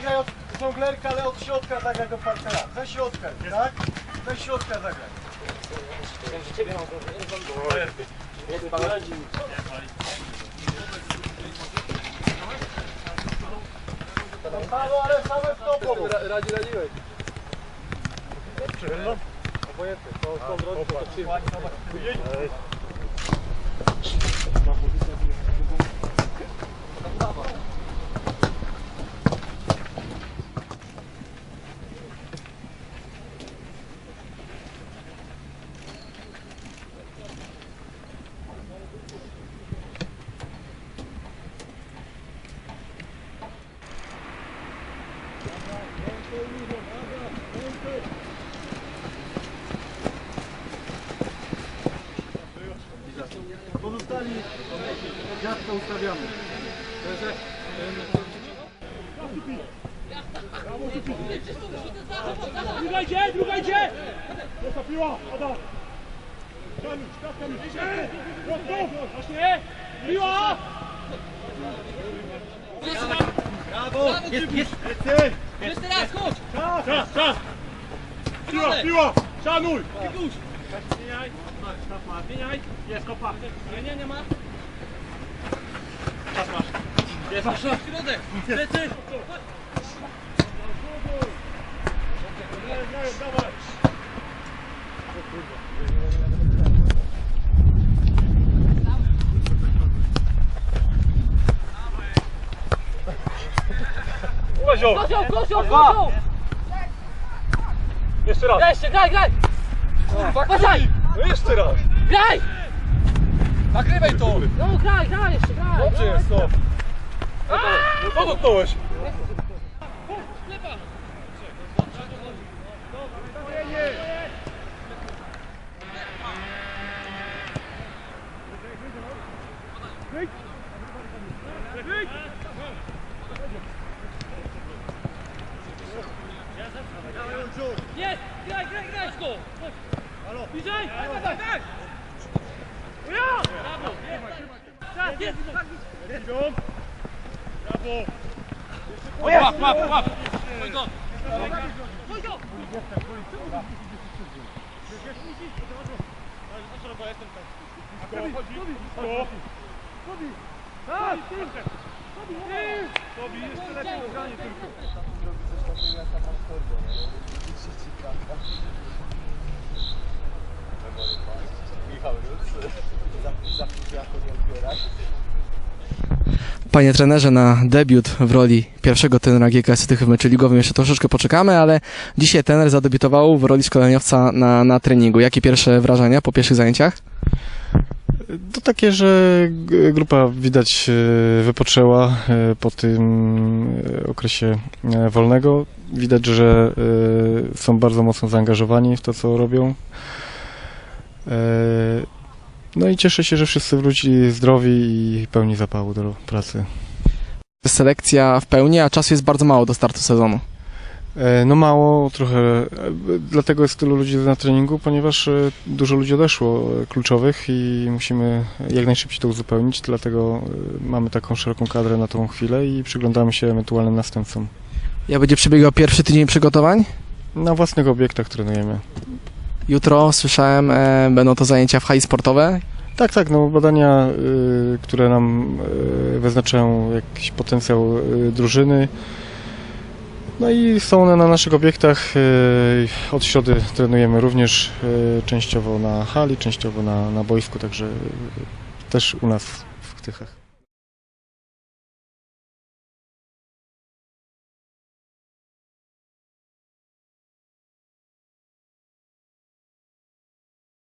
Zagraj od żonglerka, ale od środka zagraj do partnera. Ze środka, tak? Ze środka zagraj. Halo, ale same w topu. Radzi, radziłeś. Obojętnie, to są drodzy, to przyjemnie. Pozostali dziadka ustawiamy. Druga idzie, druga idzie! Ta piła, Ada! Kamień, kamień, kamień! Właśnie! Piła! Brawo! Jest, jest! Jeszcze raz, chodź! Czas, czas, czas! Piła, piła! Szanuj! Wypuść! Zmieniaj! Zmieniaj! Jest kopa! Nie, nie, nie ma! Jest masz! Środek! Plecy! Kozioł! Kozioł, kozioł, kozioł! Jeszcze raz! Jeszcze, graj, graj! No jeszcze raz! Graj! Nagrywaj to! No graj, graj, jeszcze graj! Dobrze jest! No co dotknąłeś? Jest! Graj, graj, graj! Go! Bliżej! Daj, daj, daj! Ja! Brawo! Tak, jest! tak, jest. Idą! Brawo! Łap, łap, łap! Chodź go! Chodź go! Sto! Tak! Tobi, jeszcze lepiej granie tylko. Panie trenerze, na debiut w roli pierwszego trenera GKS Tychy w meczu ligowym jeszcze troszeczkę poczekamy, ale dzisiaj trener zadebiutował w roli szkoleniowca na, na treningu. Jakie pierwsze wrażenia po pierwszych zajęciach? To takie, że grupa widać e, wypoczęła e, po tym e, okresie wolnego. Widać, że są bardzo mocno zaangażowani w to, co robią. No i cieszę się, że wszyscy wrócili zdrowi i pełni zapału do pracy. Selekcja w pełni, a czasu jest bardzo mało do startu sezonu. E, No mało, trochę. e, Dlatego jest tylu ludzi na treningu, ponieważ e, dużo ludzi odeszło kluczowych i musimy jak najszybciej to uzupełnić. Dlatego mamy taką szeroką kadrę na tą chwilę i przyglądamy się ewentualnym następcom. Jak będzie przebiegał pierwszy tydzień przygotowań? Na własnych obiektach trenujemy. Jutro słyszałem, e, będą to zajęcia w hali sportowe. Tak, tak, no badania, y, które nam y, wyznaczają jakiś potencjał y, drużyny. No i są one na naszych obiektach. y, Od środy trenujemy również y, częściowo na hali, częściowo na, na boisku, także y, też u nas w Tychach.